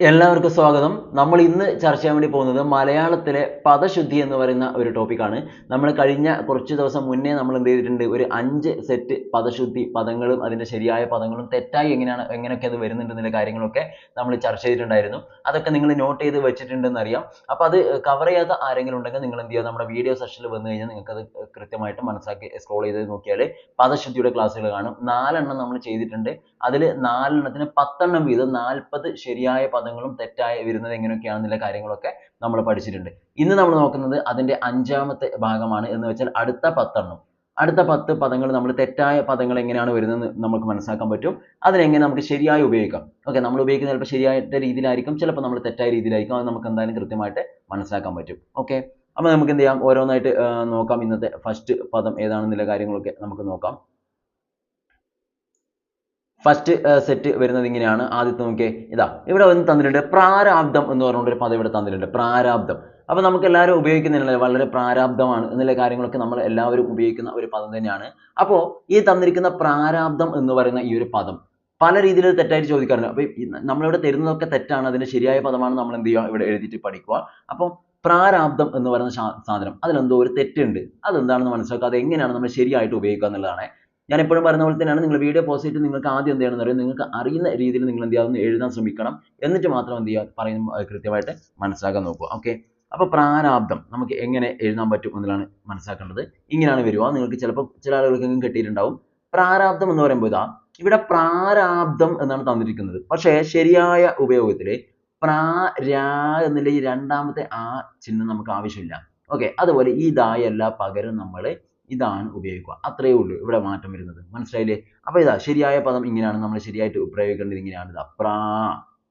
എല്ലാവർക്കും സ്വാഗതം. നമ്മൾ ഇന്ന് ചർച്ച ചെയ്യാൻ വേണ്ടി പോകുന്നത് മലയാളത്തിലെ പദശുദ്ധി എന്ന് പറയുന്ന ഒരു ടോപ്പിക്കാണ് നമ്മൾ കഴിഞ്ഞ കുറച്ച് ദിവസം മുന്നേ നമ്മൾ എന്ത് ചെയ്തിട്ടുണ്ട്? ഒരു അഞ്ച് സെറ്റ് പദശുദ്ധി പദങ്ങളും അതിന്റെ ശരിയായ പദങ്ങളും തെറ്റായി എങ്ങനെയാണ് എങ്ങനെയൊക്കെ അത് വരുന്നുണ്ടെന്നുള്ള കാര്യങ്ങളൊക്കെ നമ്മൾ ചർച്ച ചെയ്തിട്ടുണ്ടായിരുന്നു. അതൊക്കെ നിങ്ങൾ നോട്ട് ചെയ്ത് വെച്ചിട്ടുണ്ടെന്ന് അറിയാം. അപ്പോൾ അത് കവർ ചെയ്യാത്ത ആരെങ്കിലും ഉണ്ടെങ്കിൽ നിങ്ങൾ എന്ത് ചെയ്യുക? നമ്മുടെ വീഡിയോ സെഷനിൽ വന്നു കഴിഞ്ഞാൽ നിങ്ങൾക്ക് അത് കൃത്യമായിട്ട് മനസ്സിലാക്കി സ്ക്രോൾ ചെയ്ത് നോക്കിയാൽ പദശുദ്ധിയുടെ ക്ലാസ്സുകൾ കാണും. നാലെണ്ണം നമ്മൾ ചെയ്തിട്ടുണ്ട്. അതിൽ നാലെണ്ണത്തിന് പത്തെണ്ണം വീതം നാൽപ്പത് ശരിയായ പദങ്ങളും തെറ്റായ വരുന്നത് എങ്ങനെയൊക്കെയാണെന്നുള്ള കാര്യങ്ങളൊക്കെ നമ്മൾ പഠിച്ചിട്ടുണ്ട്. ഇന്ന് നമ്മൾ നോക്കുന്നത് അതിന്റെ അഞ്ചാമത്തെ ഭാഗമാണ് എന്ന് വെച്ചാൽ അടുത്ത പത്തെണ്ണം. അടുത്ത പത്ത് പദങ്ങൾ നമ്മൾ തെറ്റായ പദങ്ങൾ എങ്ങനെയാണ് വരുന്നത് നമുക്ക് മനസ്സിലാക്കാൻ പറ്റും. അതിനെങ്ങനെ നമുക്ക് ശരിയായി ഉപയോഗിക്കാം. ഓക്കെ നമ്മൾ ഉപയോഗിക്കുന്നത് ചിലപ്പോൾ ശരിയായിട്ട് രീതിയിലായിരിക്കും ചിലപ്പോൾ നമ്മൾ തെറ്റായ രീതിയിലായിരിക്കും. അത് നമുക്ക് എന്തായാലും കൃത്യമായിട്ട് മനസ്സിലാക്കാൻ പറ്റും. ഓക്കെ അപ്പോൾ നമുക്ക് എന്ത് ചെയ്യാം? ഓരോന്നായിട്ട് നോക്കാം. ഇന്നത്തെ ഫസ്റ്റ് പദം ഏതാണെന്നുള്ള കാര്യങ്ങളൊക്കെ നമുക്ക് നോക്കാം. ഫസ്റ്റ് സെറ്റ് വരുന്നത് ഇങ്ങനെയാണ്. ആദ്യത്തെ നോക്കിയേ ഇതാ ഇവിടെ വന്ന് തന്നിട്ടുണ്ട് പ്രാരാബ്ദം എന്ന് പറഞ്ഞുകൊണ്ട് ഒരു പദം ഇവിടെ തന്നിട്ടുണ്ട്. പ്രാരാബ്ദം. അപ്പോൾ നമുക്ക് എല്ലാവരും ഉപയോഗിക്കുന്നില്ല വളരെ പ്രാരാബ്ദമാണ് എന്നുള്ള കാര്യങ്ങളൊക്കെ നമ്മൾ എല്ലാവരും ഉപയോഗിക്കുന്ന ഒരു പദം തന്നെയാണ്. അപ്പോൾ ഈ തന്നിരിക്കുന്ന പ്രാരാബ്ദം എന്ന് പറയുന്ന ഈ ഒരു പദം പല രീതിയിൽ തെറ്റായിട്ട് ചോദിക്കാറുണ്ട്. അപ്പോൾ നമ്മളിവിടെ തരുന്നതൊക്കെ തെറ്റാണ് അതിന്റെ ശരിയായ പദമാണ് നമ്മൾ എന്ത് ചെയ്യുക? ഇവിടെ എഴുതിയിട്ട് പഠിക്കുക. അപ്പോൾ പ്രാരാബ്ദം എന്ന് പറയുന്ന സാധനം അതിലെന്തോ ഒരു തെറ്റുണ്ട്. അതെന്താണെന്ന് മനസ്സിലാക്കുക അത് എങ്ങനെയാണ് നമ്മൾ ശരിയായിട്ട് ഉപയോഗിക്കുക എന്നുള്ളതാണ് ഞാൻ എപ്പോഴും പറയുന്ന പോലെ തന്നെയാണ്. നിങ്ങൾ വീഡിയോ പോസ്റ്റ് ചെയ്തിട്ട് നിങ്ങൾക്ക് ആദ്യം എന്ത് ചെയ്യണമെന്ന് അറിയാം നിങ്ങൾക്ക് അറിയുന്ന രീതിയിൽ നിങ്ങൾ എന്ത് ചെയ്യാവുന്ന എഴുതാൻ ശ്രമിക്കണം. എന്നിട്ട് മാത്രം എന്ത് ചെയ്യുക? പറയുന്ന കൃത്യമായിട്ട് മനസ്സിലാക്കാൻ നോക്കുക. ഓക്കെ അപ്പോൾ പ്രാരാബ്ദം നമുക്ക് എങ്ങനെ എഴുതാൻ പറ്റും എന്നുള്ളതാണ് മനസ്സിലാക്കേണ്ടത്. ഇങ്ങനെയാണ് വരിക. നിങ്ങൾക്ക് ചിലപ്പോൾ ചില ആളുകൾക്കെങ്കിലും കിട്ടിയിട്ടുണ്ടാവും. പ്രാരാബ്ദം എന്ന് പറയുമ്പോൾ ഇതാ ഇവിടെ പ്രാരാബ്ദം എന്നാണ് തന്നിരിക്കുന്നത്. പക്ഷേ ശരിയായ ഉപയോഗത്തിൽ പ്രാ എന്നുള്ള ഈ രണ്ടാമത്തെ ആ ചിഹ്നം നമുക്ക് ആവശ്യമില്ല. ഓക്കെ അതുപോലെ ഈ ദായല്ല പകരം നമ്മൾ ഇതാണ് ഉപയോഗിക്കുക. അത്രയേ ഉള്ളൂ. ഇവിടെ മാറ്റം വരുന്നത്. മനസ്സിലായില്ലേ? അപ്പോൾ ഇതാ ശരിയായ പദം ഇങ്ങനെയാണ് നമ്മൾ ശരിയായിട്ട് പ്രയോഗിക്കേണ്ടത് ഇങ്ങനെയാണ്. ഇതാ പ്രാ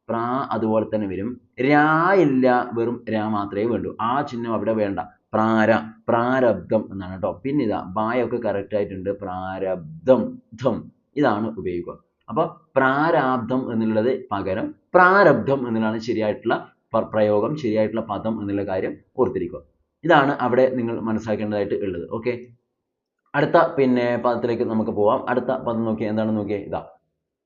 പ്രാ അതുപോലെ തന്നെ വരും. രാ ഇല്ല വെറും രാ മാത്രമേ വേണ്ടൂ. ആ ചിഹ്നം അവിടെ വേണ്ട. പ്രാര പ്രാരബ്ധം എന്നാണ് കേട്ടോ. പിന്നെ ഇതാ ബായൊക്കെ കറക്റ്റ് ആയിട്ടുണ്ട്. പ്രാരബ്ധം ധം ഇതാണ് ഉപയോഗിക്കുക. അപ്പോൾ പ്രാരാബ്ധം എന്നുള്ളത് പകരം പ്രാരബ്ധം എന്നുള്ളതാണ് ശരിയായിട്ടുള്ള പ്രയോഗം ശരിയായിട്ടുള്ള പദം എന്നുള്ള കാര്യം ഓർത്തിരിക്കുക. ഇതാണ് അവിടെ നിങ്ങൾ മനസ്സിലാക്കേണ്ടതായിട്ട് ഉള്ളത്. ഓക്കെ അടുത്ത പിന്നെ പദത്തിലേക്ക് നമുക്ക് പോവാം. അടുത്ത പദം നോക്കിയേ എന്താണ് നോക്കിയേ? ഇതാ.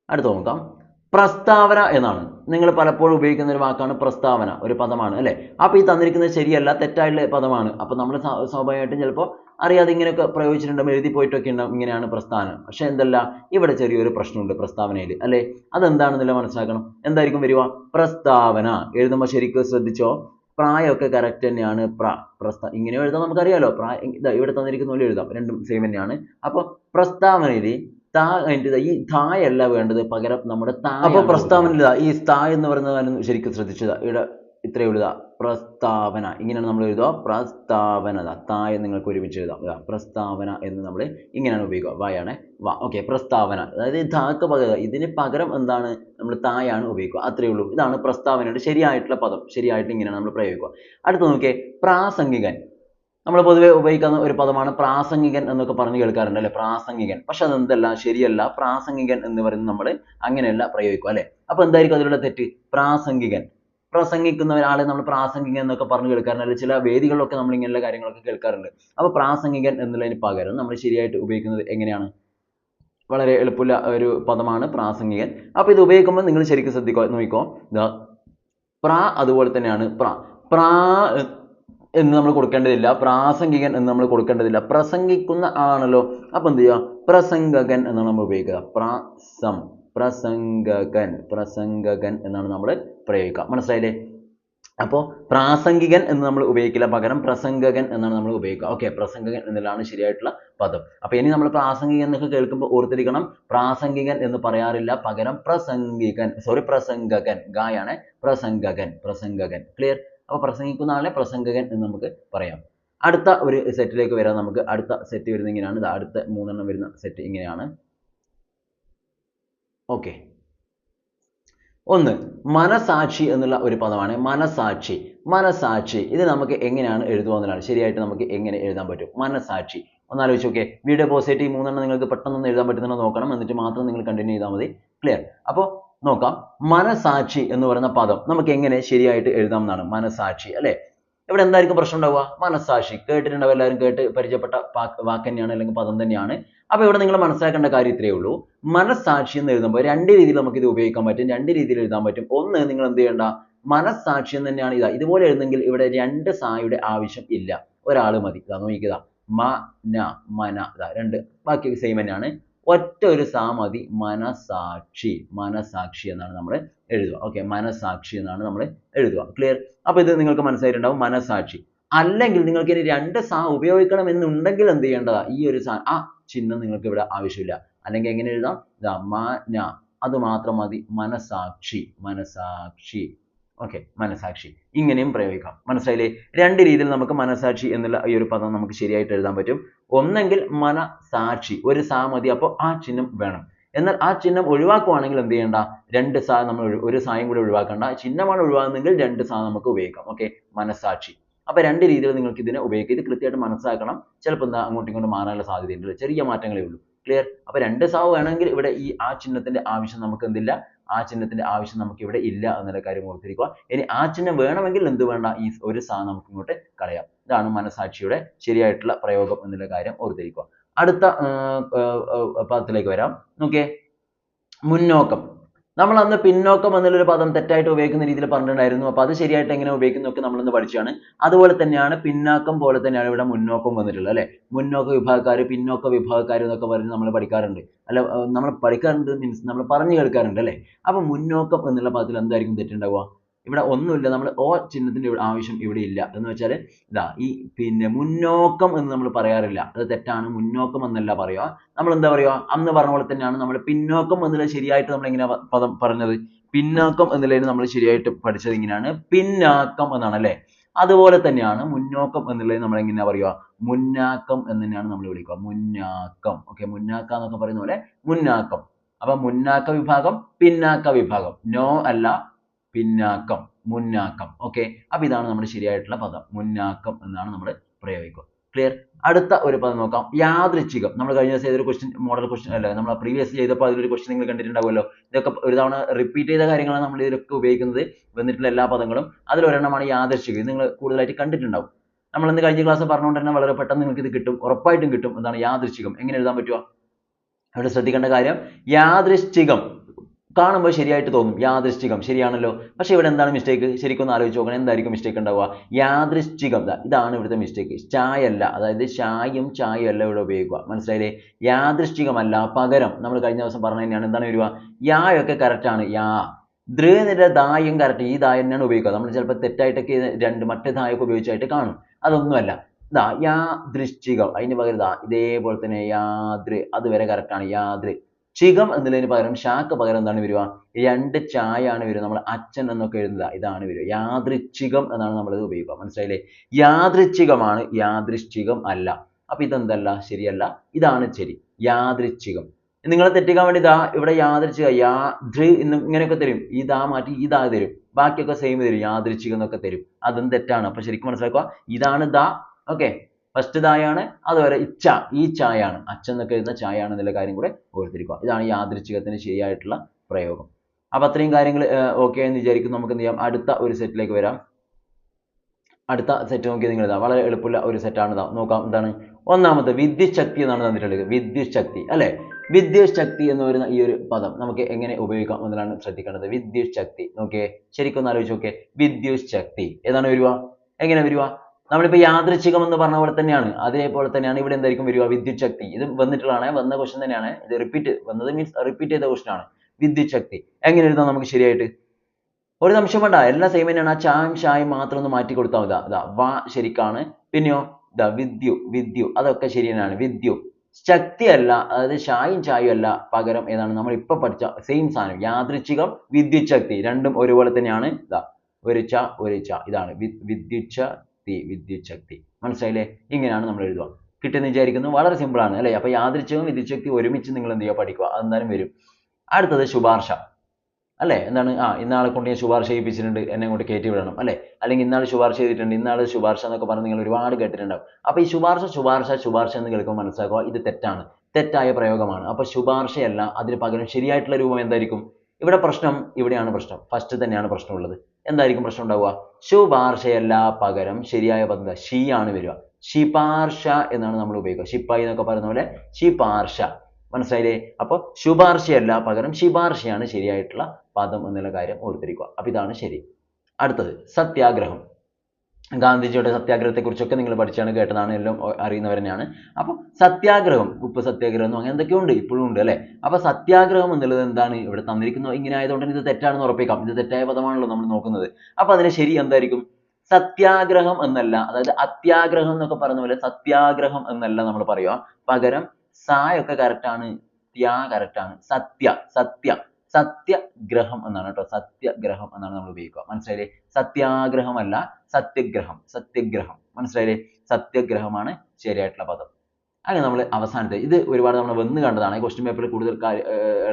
അടുത്ത നോക്കാം. പ്രസ്താവന എന്നാണ്. നിങ്ങൾ പലപ്പോഴും ഉപയോഗിക്കുന്ന ഒരു വാക്കാണ് പ്രസ്താവന ഒരു പദമാണ് അല്ലേ? അപ്പോൾ ഈ തന്നിരിക്കുന്നത് ശരിയല്ല തെറ്റായിട്ടുള്ള പദമാണ്. അപ്പോൾ നമ്മൾ സ്വാ- സ്വാഭാവികമായിട്ടും ചിലപ്പോൾ അറിയാതെ ഇങ്ങനെയൊക്കെ പ്രയോഗിച്ചിട്ടുണ്ടാവും എഴുതി പോയിട്ടൊക്കെ ഉണ്ടാവും ഇങ്ങനെയാണ് പ്രസ്താവന പക്ഷെ എന്തല്ല ഇവിടെ ചെറിയൊരു പ്രശ്നമുണ്ട് പ്രസ്താവനയിൽ അല്ലേ? അതെന്താണെന്നില്ല മനസ്സിലാക്കണം. എന്തായിരിക്കും വരിക? പ്രസ്താവന. എഴുതുമ്പോൾ ശരിക്കും ശ്രദ്ധിച്ചോ? പ്രായമൊക്കെ കറക്റ്റ് തന്നെയാണ് പ്ര പ്രസ്ത ഇങ്ങനെ എഴുതാൻ നമുക്കറിയാലോ. പ്രായ ഇതാ ഇവിടെ തന്നിരിക്കുന്ന പോലെ എഴുതാം. രണ്ടും സെയിം തന്നെയാണ്. അപ്പോൾ പ്രസ്താവനയിൽ താ അതിന്റെ ഈ തായല്ല വേണ്ടത് പകരം നമ്മുടെ താ അപ്പോൾ പ്രസ്താവനയിൽ ഈ താ എന്ന് പറയുന്നത് ശരിക്കും ശ്രദ്ധിച്ചതാ. ഇവിടെ ഇത്രയേ ഉള്ളൂ ഇതാ. പ്രസ്താവന. ഇങ്ങനെയാണ് നമ്മൾ എഴുതുക. പ്രസ്താവന തായ നിങ്ങൾക്ക് ഒരുമിച്ച് എഴുതാം. പ്രസ്താവന എന്ന് നമ്മൾ ഇങ്ങനെയാണ് ഉപയോഗിക്കുക. വായാണ് വാ. ഓക്കെ പ്രസ്താവന. അതായത് ധാക്ക് പകരം ഇതിന് പകരം എന്താണ് നമ്മൾ തായാണ് ഉപയോഗിക്കുക. അത്രയേ ഉള്ളൂ. ഇതാണ് പ്രസ്താവനയുടെ ശരിയായിട്ടുള്ള പദം. ശരിയായിട്ട് ഇങ്ങനെയാണ് നമ്മൾ പ്രയോഗിക്കുക. അടുത്ത നോക്കിയേ പ്രാസംഗികൻ. നമ്മൾ പൊതുവെ ഉപയോഗിക്കുന്ന ഒരു പദമാണ് പ്രാസംഗികൻ എന്നൊക്കെ പറഞ്ഞ് കേൾക്കാറുണ്ട് അല്ലേ? പ്രാസംഗികൻ. പക്ഷെ അതെന്തല്ല? ശരിയല്ല. പ്രാസംഗികൻ എന്ന് പറയുന്നത് നമ്മൾ അങ്ങനെയല്ല പ്രയോഗിക്കുക അല്ലേ? അപ്പോൾ എന്തായിരിക്കും അതിലുള്ള തെറ്റ്? പ്രാസംഗികൻ. പ്രസംഗിക്കുന്ന ഒരാളെ നമ്മൾ പ്രാസംഗികൻ എന്നൊക്കെ പറഞ്ഞ് കേൾക്കാറുണ്ട്. ചില വേദികളിലൊക്കെ നമ്മൾ ഇങ്ങനെയുള്ള കാര്യങ്ങളൊക്കെ കേൾക്കാറുണ്ട്. അപ്പോൾ പ്രാസംഗികൻ എന്നുള്ളതിന് പകരം നമ്മൾ ശരിയായിട്ട് ഉപയോഗിക്കുന്നത് എങ്ങനെയാണ്? വളരെ എളുപ്പമുള്ള ഒരു പദമാണ് പ്രാസംഗികൻ. അപ്പോൾ ഇത് ഉപയോഗിക്കുമ്പോൾ നിങ്ങൾ ശരിക്കും ശ്രദ്ധിക്കോ നോക്കിക്കോ. ഇതാ പ്രാ അതുപോലെ തന്നെയാണ് പ്രാ. പ്രാ എന്ന് നമ്മൾ കൊടുക്കേണ്ടതില്ല. പ്രാസംഗികൻ എന്ന് നമ്മൾ കൊടുക്കേണ്ടതില്ല. പ്രസംഗിക്കുന്ന ആണല്ലോ. അപ്പോൾ എന്ത് ചെയ്യുക? പ്രസംഗകൻ എന്നാണ് നമ്മൾ ഉപയോഗിക്കുക. പ്രാസം. പ്രസംഗകൻ പ്രസംഗകൻ എന്നാണ് നമ്മൾ പ്രയോഗിക്കുക. മനസ്സിലായില്ലേ? അപ്പോൾ പ്രാസംഗികൻ എന്ന് നമ്മൾ ഉപയോഗിക്കില്ല. പകരം പ്രസംഗകൻ എന്നാണ് നമ്മൾ ഉപയോഗിക്കുക. ഓക്കെ പ്രസംഗകൻ എന്നുള്ളതാണ് ശരിയായിട്ടുള്ള പദം. അപ്പോൾ ഇനി നമ്മൾ പ്രാസംഗികൻ എന്നൊക്കെ കേൾക്കുമ്പോൾ ഓർത്തിരിക്കണം. പ്രാസംഗികൻ എന്ന് പറയാറില്ല. പകരം പ്രസംഗികൻ സോറി പ്രസംഗകൻ ഗായാണ് പ്രസംഗകൻ പ്രസംഗകൻ. ക്ലിയർ അപ്പോൾ പ്രസംഗിക്കുന്ന ആളെ പ്രസംഗകൻ എന്ന് നമുക്ക് പറയാം. അടുത്ത ഒരു സെറ്റിലേക്ക് വരാം നമുക്ക്. അടുത്ത സെറ്റ് വരുന്ന ഇങ്ങനെയാണ്. അടുത്ത മൂന്നെണ്ണം വരുന്ന സെറ്റ് ഇങ്ങനെയാണ്. ഓക്കെ ഒന്ന് മനസാക്ഷി എന്നുള്ള ഒരു പദമാണ്. മനസാക്ഷി. മനസാക്ഷി. ഇത് നമുക്ക് എങ്ങനെയാണ് എഴുതുക എന്നുള്ളതാണ്. ശരിയായിട്ട് നമുക്ക് എങ്ങനെ എഴുതാൻ പറ്റും? മനസാക്ഷി. ഒന്ന് ആലോചിച്ച് നോക്കിയേ. വീഡിയോ പോസിറ്റീവ് മൂന്നെണ്ണം നിങ്ങൾക്ക് പെട്ടെന്ന് എഴുതാൻ പറ്റുന്നുണ്ടോ നോക്കണം. എന്നിട്ട് മാത്രം നിങ്ങൾ കണ്ടിന്യൂ ചെയ്താൽ മതി. ക്ലിയർ അപ്പോൾ നോക്കാം. മനസാക്ഷി എന്ന് പറയുന്ന പദം നമുക്ക് എങ്ങനെ ശരിയായിട്ട് എഴുതാം എന്നാണ്. മനസാക്ഷി. അല്ലേ? ഇവിടെ എന്തായിരിക്കും പ്രശ്നം ഉണ്ടാവുക? മനസാക്ഷി കേട്ടിട്ടുണ്ടാവും എല്ലാവരും കേട്ട് പരിചയപ്പെട്ട വാക്ക് തന്നെയാണ് അല്ലെങ്കിൽ പദം തന്നെയാണ്. അപ്പൊ ഇവിടെ നിങ്ങൾ മനസ്സിലാക്കേണ്ട കാര്യം ഇത്രയേ ഉള്ളൂ. മനസാക്ഷി എന്ന് എഴുതുമ്പോൾ രണ്ട് രീതിയിൽ നമുക്ക് ഇത് ഉപയോഗിക്കാൻ പറ്റും രണ്ട് രീതിയിൽ എഴുതാൻ പറ്റും. ഒന്ന് നിങ്ങൾ എന്ത് ചെയ്യേണ്ട? മനസാക്ഷി എന്ന് തന്നെയാണ് ഇതാ. ഇതുപോലെ എഴുതുന്നെങ്കിൽ ഇവിടെ രണ്ട് സായുടെ ആവശ്യം ഇല്ല. ഒരാൾ മതി. ഇതാ നോക്കിയതാ മ ന മന. ഇതാ രണ്ട്. ബാക്കി സെയിം തന്നെയാണ്. ഒറ്റ ഒരു സാ മതി. മനസാക്ഷി. മനസാക്ഷി എന്നാണ് നമ്മൾ എഴുതുക. ഓക്കെ മനസാക്ഷി എന്നാണ് നമ്മൾ എഴുതുക. ക്ലിയർ അപ്പൊ ഇത് നിങ്ങൾക്ക് മനസ്സിലായിട്ടുണ്ടാവും. മനസാക്ഷി. അല്ലെങ്കിൽ നിങ്ങൾക്ക് ഇനി രണ്ട് സാ ഉപയോഗിക്കണം എന്നുണ്ടെങ്കിൽ എന്ത് ചെയ്യേണ്ടതാ? ഈ ഒരു സാ ആ ചിഹ്നം നിങ്ങൾക്ക് ഇവിടെ ആവശ്യമില്ല. അല്ലെങ്കിൽ എങ്ങനെ എഴുതാം? ഇതാ മ ന അത് മാത്രം മതി. മനസാക്ഷി. മനസാക്ഷി. ഓക്കെ മനസാക്ഷി. ഇങ്ങനെയും പ്രയോഗിക്കാം. മനസ്സിലായില്ലേ? രണ്ട് രീതിയിൽ നമുക്ക് മനസാക്ഷി എന്നുള്ള ഈ ഒരു പദം നമുക്ക് ശരിയായിട്ട് എഴുതാൻ പറ്റും. ഒന്നെങ്കിൽ മനസാക്ഷി. ഒരു സാ മതി അപ്പോൾ ആ ചിഹ്നം വേണം. എന്നാൽ ആ ചിഹ്നം ഒഴിവാക്കുവാണെങ്കിൽ എന്ത് ചെയ്യണ്ട? രണ്ട് സാ നമ്മൾ ഒരു സായും കൂടി ഒഴിവാക്കണ്ട. ചിഹ്നമാണ് ഒഴിവാകുന്നതെങ്കിൽ രണ്ട് സാ നമുക്ക് ഉപയോഗിക്കാം. ഓക്കെ മനസാക്ഷി. അപ്പൊ രണ്ട് രീതിയിൽ നിങ്ങൾക്ക് ഇതിനെ ഉപയോഗിക്കാം. ഇത് കൃത്യമായിട്ട് മനസ്സിലാക്കണം. ചിലപ്പോൾ എന്താ അങ്ങോട്ടും ഇങ്ങോട്ടും മാറാനുള്ള സാധ്യതയുണ്ട്. ചെറിയ മാറ്റങ്ങളേ ഉള്ളൂ. ക്ലിയർ അപ്പൊ രണ്ട് സാവ് വേണമെങ്കിൽ ഇവിടെ ഈ ആ ചിഹ്നത്തിന്റെ ആവശ്യം നമുക്ക് എന്തില്ല? ആ ചിഹ്നത്തിന്റെ ആവശ്യം നമുക്ക് ഇവിടെ ഇല്ല എന്നുള്ള കാര്യം ഓർത്തിരിക്കുക. ഇനി ആ ചിഹ്നം വേണമെങ്കിൽ എന്ത് വേണ്ട? ഈ ഒരു സാധനം നമുക്ക് ഇങ്ങോട്ട് കളയാം. ഇതാണ് മനസാക്ഷിയുടെ ശരിയായിട്ടുള്ള പ്രയോഗം എന്നുള്ള കാര്യം ഓർത്തിരിക്കുക. അടുത്ത പദത്തിലേക്ക് വരാം. നോക്കിയേ. മുന്നോക്കം. നമ്മൾ അന്ന് പിന്നോക്കം എന്നുള്ളൊരു പദം തെറ്റായിട്ട് ഉപയോഗിക്കുന്ന രീതിയിൽ പറഞ്ഞിട്ടുണ്ടായിരുന്നു. അപ്പൊ അത് ശരിയായിട്ട് എങ്ങനെ ഉപയോഗിക്കുന്നൊക്കെ നമ്മൾ ഇന്ന് പഠിച്ചാണ്. അതുപോലെ തന്നെയാണ് പിന്നാക്കം പോലെ തന്നെയാണ് ഇവിടെ മുന്നോക്കം വന്നിട്ടുള്ളത് അല്ലേ? മുന്നോക്ക വിഭാഗക്കാർ പിന്നോക്ക വിഭാഗക്കാർ എന്നൊക്കെ പറഞ്ഞ് നമ്മൾ പഠിക്കാറുണ്ട്. അല്ല നമ്മൾ പഠിക്കാറുണ്ട് മീൻസ് നമ്മൾ പറഞ്ഞു കേൾക്കാറുണ്ട് അല്ലേ? അപ്പൊ മുന്നോക്കം എന്നുള്ള പദത്തിൽ എന്തായിരിക്കും തെറ്റുണ്ടാവുക? ഇവിടെ ഒന്നുമില്ല. നമ്മൾ ഓ ചിഹ്നത്തിന്റെ ആവശ്യം ഇവിടെ ഇല്ല. എന്ന് വെച്ചാൽ ഇതാ ഈ പിന്നെ മുന്നോക്കം എന്ന് നമ്മൾ പറയാറില്ല. അത് തെറ്റാണ് മുന്നോക്കം എന്നല്ല പറയുക. നമ്മൾ എന്താ പറയുക? അന്ന് പറഞ്ഞ പോലെ തന്നെയാണ് നമ്മൾ പിന്നോക്കം എന്നുള്ള ശരിയായിട്ട് നമ്മൾ എങ്ങനെയാ പദം പറഞ്ഞത്. പിന്നാക്കം എന്നുള്ളതിന് നമ്മൾ ശരിയായിട്ട് പഠിച്ചത് ഇങ്ങനെയാണ്. പിന്നാക്കം എന്നാണ് അല്ലേ? അതുപോലെ തന്നെയാണ് മുന്നോക്കം എന്നുള്ളത് നമ്മൾ എങ്ങനെയാ പറയുക? മുന്നാക്കം എന്ന് തന്നെയാണ് നമ്മൾ വിളിക്കുക. മുന്നാക്കം. ഓക്കെ മുന്നാക്കം എന്നൊക്കെ പറയുന്ന പോലെ മുന്നാക്കം. അപ്പൊ മുന്നാക്ക വിഭാഗം പിന്നാക്ക വിഭാഗം. നോ അല്ല പിന്നാക്കം മുന്നാക്കം. ഓക്കെ അപ്പൊ ഇതാണ് നമ്മുടെ ശരിയായിട്ടുള്ള പദം. മുന്നാക്കം എന്നാണ് നമ്മൾ പ്രയോഗിക്കുക. ക്ലിയർ അടുത്ത ഒരു പദം നോക്കാം. യാദൃച്ഛികം. നമ്മൾ കഴിഞ്ഞ ദിവസം ചെയ്തൊരു ക്വസ്റ്റ്യൻ മോഡൽ ക്വസ്റ്റ്യൻ അല്ല നമ്മൾ പ്രീവിയസ് ചെയ്തപ്പോൾ അതിലൊരു ക്വസ്റ്റ്യൻ നിങ്ങൾ കണ്ടിട്ടുണ്ടാവുമല്ലോ. ഇതൊക്കെ ഒരു തവണ റിപ്പീറ്റ് ചെയ്ത കാര്യങ്ങളാണ് നമ്മൾ ഇതിലൊക്കെ ഉപയോഗിക്കുന്നത്. വന്നിട്ടുള്ള എല്ലാ പദങ്ങളും. അതിലൊരെണ്ണമാണ് യാദൃച്ഛികം. നിങ്ങൾ കൂടുതലായിട്ട് കണ്ടിട്ടുണ്ടാവും. നമ്മൾ ഇന്ന് കഴിഞ്ഞ ക്ലാസ് പറഞ്ഞുകൊണ്ട് തന്നെ വളരെ പെട്ടെന്ന് നിങ്ങൾക്ക് ഇത് കിട്ടും. ഉറപ്പായിട്ടും കിട്ടും. എന്താണ് യാദൃശ്ചികം എങ്ങനെ എഴുതാൻ പറ്റുക? അവിടെ ശ്രദ്ധിക്കേണ്ട കാര്യം യാദൃശ്ചികം കാണുമ്പോൾ ശരിയായിട്ട് തോന്നും. യാദൃശ്ചികം. ശരിയാണല്ലോ? പക്ഷേ ഇവിടെ എന്താണ് മിസ്റ്റേക്ക് ശരിക്കും ഒന്ന് ആലോചിച്ച് നോക്കണം. എന്തായിരിക്കും മിസ്റ്റേക്ക് ഉണ്ടാവുക? യാദൃശ്ചികം. ഇതാണ് ഇവിടുത്തെ മിസ്റ്റേക്ക് ചായല്ല അതായത് ഛായയും ചായയും അല്ല ഇവിടെ ഉപയോഗിക്കുക. മനസ്സിലായില്ലേ? യാദൃശ്ചികമല്ല. പകരം. നമ്മൾ കഴിഞ്ഞ ദിവസം പറഞ്ഞു തന്നെയാണ്. എന്താണ് വരിക? യായൊക്കെ ആണ്. യാ. ദ്രേന്നിന്റെ ദായും കറക്റ്റ് ഈ ദായ തന്നെയാണ് ഉപയോഗിക്കുക. നമ്മൾ ചിലപ്പോൾ തെറ്റായിട്ടൊക്കെ രണ്ട് മറ്റേ ദായൊക്കെ ഉപയോഗിച്ചായിട്ട് കാണും. അതൊന്നുമല്ല. ദാ യാദൃശ്ചികം. അതിന് പകരം ദാ ഇതേപോലെ തന്നെ യാദൃ. അതുവരെ ആണ്. യാദൃ. ചികം എന്നുള്ളതിന് പകരം ഷാക്ക് പകരം എന്താണ് വരിക? രണ്ട് ചായാണ് വരിക. നമ്മൾ അച്ഛൻ എന്നൊക്കെ എഴുതുന്നത്. ഇതാണ് വരിക. യാദൃച്ഛികം എന്നാണ് നമ്മൾ ഇത് ഉപയോഗിക്കുക. മനസ്സിലായില്ലേ? യാദൃച്ഛികമാണ്. യാദൃശ്ചികം അല്ല. അപ്പൊ ഇതെന്തല്ല? ശരിയല്ല. ഇതാണ് ശരി. യാദൃച്ഛികം. നിങ്ങളെ തെറ്റിക്കാൻ വേണ്ടി ഇതാ ഇവിടെ യാദൃച്ഛിക യാ ധൃ എന്ന് ഇങ്ങനെയൊക്കെ തരും. ദാ മാറ്റി ദാ തരും. ബാക്കിയൊക്കെ സെയിം തരും. യാദൃച്ഛികം എന്നൊക്കെ തരും. അതും തെറ്റാണ് അപ്പൊ ശരിക്കും മനസ്സിലാക്കുക. ഇതാണ് ദാ. ഓക്കെ ഫസ്റ്റ് ദായാണ് അതുവരെ ഇച്ച ഈ ചായയാണ് അച്ഛൻ എന്നൊക്കെ എഴുതുന്ന ചായാണ് എന്നുള്ള കാര്യം കൂടെ ഓർത്തിരിക്കുക. ഇതാണ് യാദൃച്ഛികത്തിന് ശരിയായിട്ടുള്ള പ്രയോഗം. അപ്പോ അത്രയും കാര്യങ്ങൾ ഓക്കെ എന്ന് വിചാരിക്കുന്നു. നമുക്ക് എന്ത് ചെയ്യാം? അടുത്ത ഒരു സെറ്റിലേക്ക് വരാം. അടുത്ത സെറ്റ് നോക്കി നിങ്ങൾ ഇതാ വളരെ എളുപ്പമുള്ള ഒരു സെറ്റാണ് ഇതാ. നോക്കാം എന്താണ്? ഒന്നാമത്തെ വിദ്യുച്ഛക്തി എന്നാണ് തന്നിട്ടുള്ളത്. വിദ്യുച്ഛക്തി അല്ലേ? വിദ്യുച്ഛക്തി എന്ന് പറയുന്ന ഈ ഒരു പദം നമുക്ക് എങ്ങനെ ഉപയോഗിക്കാം എന്നതാണ് ശ്രദ്ധിക്കേണ്ടത്. വിദ്യുച്ഛക്തി നോക്കിയേ. ശരിക്കും ഒന്ന് ആലോചിച്ച് നോക്കിയേ. വിദ്യുച്ഛക്തി. ഏതാണ് വരിക? എങ്ങനെ വരിക? നമ്മളിപ്പോ യാദൃച്ഛികം എന്ന് പറഞ്ഞ പോലെ തന്നെയാണ്. അതേപോലെ തന്നെയാണ് ഇവിടെ എന്തായിരിക്കും വരിക? വിദ്യുത് ശക്തി ഇത് വന്നിട്ടുള്ളതാണ് വന്ന ക്വസ്റ്റൻ തന്നെയാണ്. ഇത് റിപ്പീറ്റ് വന്നത് മീൻസ് റിപ്പീറ്റ് ചെയ്ത ക്വസ്റ്റൻ ആണ്. വിദ്യുത് ശക്തി എങ്ങനെ എഴുതാം നമുക്ക് ശരിയായിട്ട്? ഒരു നിമിഷം വേണ്ട. എല്ലാം സെയിം തന്നെയാണ്. ആ ചായും ഷായും മാത്രം ഒന്ന് മാറ്റി കൊടുത്താൽ മതി. ഇതാ വാ ശരിക്കാണ്. പിന്നെയോ ദാ വിദ്യു വിദ്യു. അതൊക്കെ ശരി തന്നെയാണ്. വിദ്യു. ശക്തി അല്ല അതായത് ഷായും ചായും അല്ല പകരം ഏതാണ്? നമ്മൾ ഇപ്പൊ പഠിച്ച സെയിം സാധനം. യാദൃച്ഛികം വിദ്യുച്ഛക്തി. രണ്ടും ഒരുപോലെ തന്നെയാണ്. ഇതാ ഒരു ച ഒരു ച. ഇതാണ്. വി- വിദ്യുത് ശക്തി വിദ്യുത് ശക്തി മനസ്സിലായില്ലേ? ഇങ്ങനെയാണ് നമ്മൾ എഴുതുക. കിട്ടുമെന്ന് വിചാരിക്കുന്നു. വളരെ സിമ്പിൾ ആണ് അല്ലേ? അപ്പോൾ യാദൃച്ഛവും വിദ്യുത് ശക്തി ഒരുമിച്ച് നിങ്ങൾ എന്ത് ചെയ്യുക? പഠിക്കുക. അതെന്തായാലും വരും. അടുത്തത് ശുപാർശ. അല്ലേ? എന്താണ്? ആ ഇന്നാളെ കൊണ്ട് ഞാൻ ശുപാർശ ചെയ്യിപ്പിച്ചിട്ടുണ്ട്. എന്നെ കൊണ്ട് കയറ്റി വിടണം. അല്ലേ? അല്ലെങ്കിൽ ഇന്നാൾ ശുപാർശ ചെയ്തിട്ടുണ്ട്. ഇന്നാൾ ശുപാർശ എന്നൊക്കെ പറഞ്ഞ് നിങ്ങൾ ഒരുപാട് കേട്ടിട്ടുണ്ടാവും. അപ്പോൾ ഈ ശുപാർശ ശുപാർശ ശുപാർശ എന്ന് കേൾക്കുമ്പോൾ മനസ്സിലാക്കുക ഇത് തെറ്റാണ്. തെറ്റായ പ്രയോഗമാണ്. അപ്പൊ ശുപാർശയല്ല അതിന് പകരം ശരിയായിട്ടുള്ള രൂപം എന്തായിരിക്കും? ഇവിടെ പ്രശ്നം ഇവിടെയാണ് പ്രശ്നം. ഫസ്റ്റ് തന്നെയാണ് പ്രശ്നമുള്ളത്. എന്തായിരിക്കും പ്രശ്നം ഉണ്ടാവുക? ശുപാർശയല്ല പകരം. ശരിയായ പദം ഷീ ആണ് വരിക. ശിപാർശ എന്നാണ് നമ്മൾ ഉപയോഗിക്കുക. ശിപ്പായി എന്നൊക്കെ പറയുന്ന പോലെ ശിപാർശ മനസ്സിലായില്ലേ? അപ്പോൾ ശുപാർശയല്ല പകരം ശിപാർശയാണ് ശരിയായിട്ടുള്ള പദം എന്നുള്ള കാര്യം ഓർത്തിരിക്കുക. അപ്പൊ ഇതാണ് ശരി. അടുത്തത് സത്യാഗ്രഹം. ഗാന്ധിജിയുടെ സത്യാഗ്രഹത്തെക്കുറിച്ചൊക്കെ നിങ്ങൾ പഠിച്ചാണ് കേട്ടതാണ് എല്ലാം അറിയുന്നവർ തന്നെയാണ്. അപ്പോൾ സത്യാഗ്രഹം ഉപ്പ് സത്യാഗ്രഹം അങ്ങനെ എന്തൊക്കെയോ ഉണ്ട് ഇപ്പോഴും ഉണ്ട് അല്ലേ? അപ്പോൾ സത്യാഗ്രഹം എന്നുള്ളത് എന്താണ് ഇവിടെ തന്നിരിക്കുന്നത്? ഇങ്ങനെ ആയതുകൊണ്ട് ഇത് തെറ്റാണെന്ന് ഉറപ്പിക്കാം. ഇത് തെറ്റായ പദമാണല്ലോ നമ്മൾ നോക്കുന്നത്. അപ്പോൾ അതിന് ശരി എന്തായിരിക്കും? സത്യാഗ്രഹം എന്നല്ല അതായത് അത്യാഗ്രഹം എന്നൊക്കെ പറയുന്ന പോലെ സത്യാഗ്രഹം എന്നല്ല നമ്മൾ പറയുക. പകരം സായൊക്കെ correct ആണ് ത്യാ correct ആണ്. സത്യ സത്യ. സത്യഗ്രഹം എന്നാണ് കേട്ടോ. സത്യഗ്രഹം എന്നാണ് നമ്മൾ ഉപയോഗിക്കുക. മനസ്സിലായില്ലേ? സത്യാഗ്രഹമല്ല സത്യഗ്രഹം. സത്യഗ്രഹം. മനസ്സിലായില്ലേ? സത്യഗ്രഹമാണ് ശരിയായിട്ടുള്ള പദം. അങ്ങനെ നമ്മൾ അവസാനത്തെ? ഇത് ഒരുപാട് നമ്മൾ വന്ന് കണ്ടതാണ്. ക്വസ്റ്റ്യൻ പേപ്പറിൽ കൂടുതൽ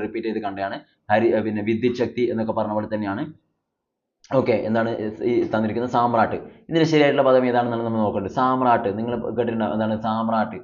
റിപ്പീറ്റ് ചെയ്ത് കണ്ടതാണ്. ഹരി പിന്നെ വിദ്യുത് ശക്തി എന്നൊക്കെ പറഞ്ഞ പോലെ തന്നെയാണ്. ഓക്കെ എന്താണ് ഈ തന്നിരിക്കുന്നത്? സാമ്രാട്ട്. ഇതിന് ശരിയായിട്ടുള്ള പദം ഏതാണെന്നാണ് നമ്മൾ നോക്കേണ്ടത് സാമ്രാട്ട്. നിങ്ങൾ കേട്ടിട്ടുണ്ടാവും എന്താണ് സാമ്രാട്ട്?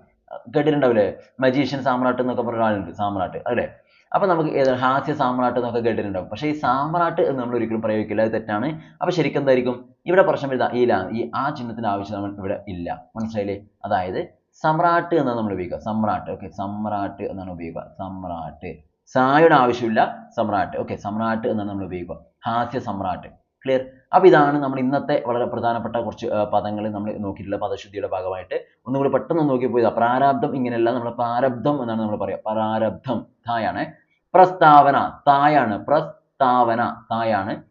കേട്ടിട്ടുണ്ടാവില്ലേ? മജീഷ്യൻ സാമ്രാട്ട് എന്നൊക്കെ പറഞ്ഞ ഒരാളുണ്ട് സാമ്രാട്ട്. അല്ലേ? അപ്പൊ നമുക്ക് ഏതാണ് ഹാസ്യ സാമ്രാട്ട് എന്നൊക്കെ കേട്ടിട്ടുണ്ടാവും. പക്ഷേ ഈ സാമ്രാട്ട് എന്ന് നമ്മൾ ഒരിക്കലും പ്രയോഗിക്കില്ല അത് തെറ്റാണ്. അപ്പൊ ശരിക്കും എന്തായിരിക്കും? ഇവിടെ പ്രശ്നം ഇതാ ഈ ഈ ആ ചിഹ്നത്തിന്റെ ആവശ്യം നമ്മൾ ഇവിടെ ഇല്ല. മനസ്സിലായില്ലേ? അതായത് സമ്രാട്ട് എന്നാണ് നമ്മൾ ഉപയോഗിക്കുക. സമ്രാട്ട്. ഓക്കെ സമ്രാട്ട് എന്നാണ് ഉപയോഗിക്കുക. സമ്രാട്ട്. സായുടെ ആവശ്യമില്ല സമ്രാട്ട്. ഓക്കെ സമ്രാട്ട് എന്നാണ് നമ്മൾ ഉപയോഗിക്കുക. ഹാസ്യ സമ്രാട്ട്. ക്ലിയർ അപ്പോൾ ഇതാണ് നമ്മൾ ഇന്നത്തെ വളരെ പ്രധാനപ്പെട്ട കുറച്ച് പദങ്ങൾ നമ്മൾ നോക്കിയിട്ടുള്ള പദശുദ്ധിയുടെ ഭാഗമായിട്ട് ഒന്നുകൂടി പെട്ടെന്ന് നോക്കി പോയതാ പ്രാരാബ്ദം ഇങ്ങനെയല്ല നമ്മൾ പ്രാരബ്ധം എന്നാണ് നമ്മൾ പറയുക. പ്രാരബ്ധം. തായാണ് പ്രസ്താവന തായാണ് പ്രസ്താവന തായാണ്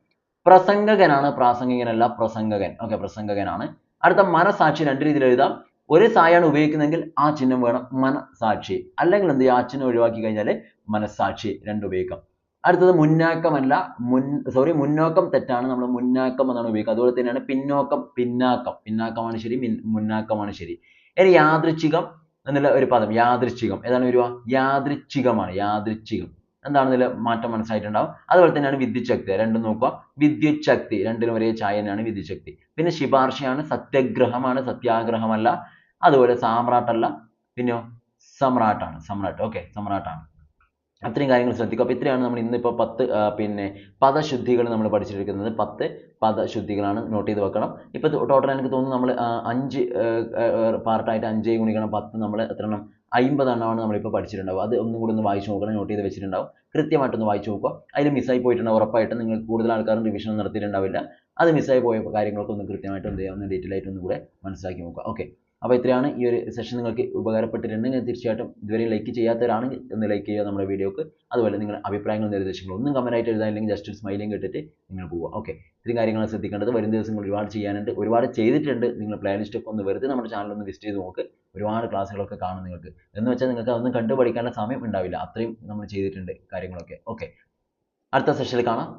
പ്രസംഗകനാണ് പ്രാസംഗികനല്ല പ്രസംഗകൻ. ഓക്കെ പ്രസംഗകനാണ്. അടുത്ത മനസാക്ഷി രണ്ട് രീതിയിൽ എഴുതാം. ഒരു സായാണ് ഉപയോഗിക്കുന്നതെങ്കിൽ ആ ചിഹ്നം വേണം മനസാക്ഷി. അല്ലെങ്കിൽ എന്ത് ആ ചിഹ്നം ഒഴിവാക്കി കഴിഞ്ഞാൽ മനസാക്ഷി രണ്ട് ഉപയോഗിക്കാം. അടുത്തത് മുന്നാക്കമല്ല മുൻ സോറി മുന്നോക്കം തെറ്റാണ്. നമ്മൾ മുന്നാക്കം എന്നാണ് ഉപയോഗിക്കുക. അതുപോലെ തന്നെയാണ് പിന്നോക്കം പിന്നാക്കം. പിന്നാക്കമാണ് ശരി മുന്നാക്കമാണ് ശരി. ഇനി യാദൃച്ഛികം എന്നുള്ള ഒരു പദം യാദൃച്ഛികം. ഏതാണ് വരിക? യാദൃച്ഛികമാണ് യാദൃച്ഛികം. എന്താണ് ഇതിൽ മാറ്റം മനസ്സിലായിട്ടുണ്ടാവും? അതുപോലെ തന്നെയാണ് വിദ്യുത് ശക്തി രണ്ടും നോക്കുക. വിദ്യുത് ശക്തി രണ്ടിലും ഒരേ ചായ തന്നെയാണ് പിന്നെ ശിപാർശയാണ് സത്യഗ്രഹമാണ് സത്യാഗ്രഹമല്ല. അതുപോലെ സാമ്രാട്ടല്ല. പിന്നെയോ സമ്രാട്ടാണ്. സമ്രാട്ട്. ഓക്കെ സമ്രാട്ടാണ്. അത്രയും കാര്യങ്ങൾ ശ്രദ്ധിക്കുക. അപ്പോൾ ഇത്രയാണ് നമ്മൾ ഇന്നിപ്പോൾ പത്ത് പിന്നെ പദശുദ്ധികൾ നമ്മൾ പഠിച്ചിരിക്കുന്നത്. പത്ത് പദശുദ്ധികളാണ് നോട്ട് ചെയ്ത് വെക്കണം. ഇപ്പോൾ ടോട്ടൽ എനിക്ക് തോന്നുന്നു നമ്മൾ അഞ്ച് പാർട്ടായിട്ട് അഞ്ചേ ഗുണിക്കണം. പത്ത് നമ്മൾ എത്ര എണ്ണം അമ്പത് എണ്ണമാണ് നമ്മളിപ്പോൾ പഠിച്ചിട്ടുണ്ടാവും അത് ഒന്നും കൂടി ഒന്ന് വായിച്ചു നോക്കണം നോട്ട് ചെയ്ത് വെച്ചിട്ടുണ്ടാവും. കൃത്യമായിട്ടൊന്ന് വായിച്ചു നോക്കുക. അതിൽ മിസ്സായി പോയിട്ടുണ്ടാവും ഉറപ്പായിട്ടും നിങ്ങൾ കൂടുതൽ ആൾക്കാരും റിവിഷൻ നടത്തിയിട്ടുണ്ടാവില്ല. അത് മിസ്സായി പോയ കാര്യങ്ങളൊക്കെ ഒന്ന് കൃത്യമായിട്ട് എന്ത് ചെയ്യുക ഒന്ന് ഡീറ്റെയിൽ ആയിട്ട് ഒന്നും കൂടെ മനസ്സിലാക്കി നോക്കുക. ഓക്കെ അപ്പോൾ ഇത്രയാണ് ഈ ഒരു സെഷൻ നിങ്ങൾക്ക് ഉപകാരപ്പെട്ടിട്ടുണ്ടെങ്കിൽ തീർച്ചയായിട്ടും ഇതുവരെ ലൈക്ക് ചെയ്യാത്തവരാണെങ്കിൽ ഒന്ന് ലൈക്ക് ചെയ്യുക നമ്മുടെ വീഡിയോക്ക് അതുപോലെ നിങ്ങളുടെ അഭിപ്രായങ്ങളും നിർദ്ദേശങ്ങളും ഒന്നും കമന്റായിട്ട് എഴുതാനില്ലെങ്കിൽ ജസ്റ്റ് ഒരു സ്മൈലിംഗ് ഇട്ടിട്ട് നിങ്ങൾ പോവുക. ഓക്കെ ഇത്രയും കാര്യങ്ങൾ ശ്രദ്ധിക്കേണ്ടത്. വരും ദിവസങ്ങൾ ഒരുപാട് ചെയ്യാനുണ്ട്. ഒരുപാട് ചെയ്തിട്ടുണ്ട്. നിങ്ങൾ പ്ലേലിസ്റ്റ് ഒക്കെ ഒന്ന് വെറുതെ നമ്മുടെ ചാനൽ ഒന്ന് വിസിറ്റ് ചെയ്ത് നോക്ക്. ഒരുപാട് ക്ലാസ്സുകളൊക്കെ കാണും നിങ്ങൾക്ക്. എന്ന് വെച്ചാൽ നിങ്ങൾക്ക് അതൊന്നും കണ്ടു പഠിക്കാനുള്ള സമയം ഉണ്ടാവില്ല. അത്രയും നമ്മൾ ചെയ്തിട്ടുണ്ട് കാര്യങ്ങളൊക്കെ. ഓക്കെ അടുത്ത സെഷനിൽ കാണാം.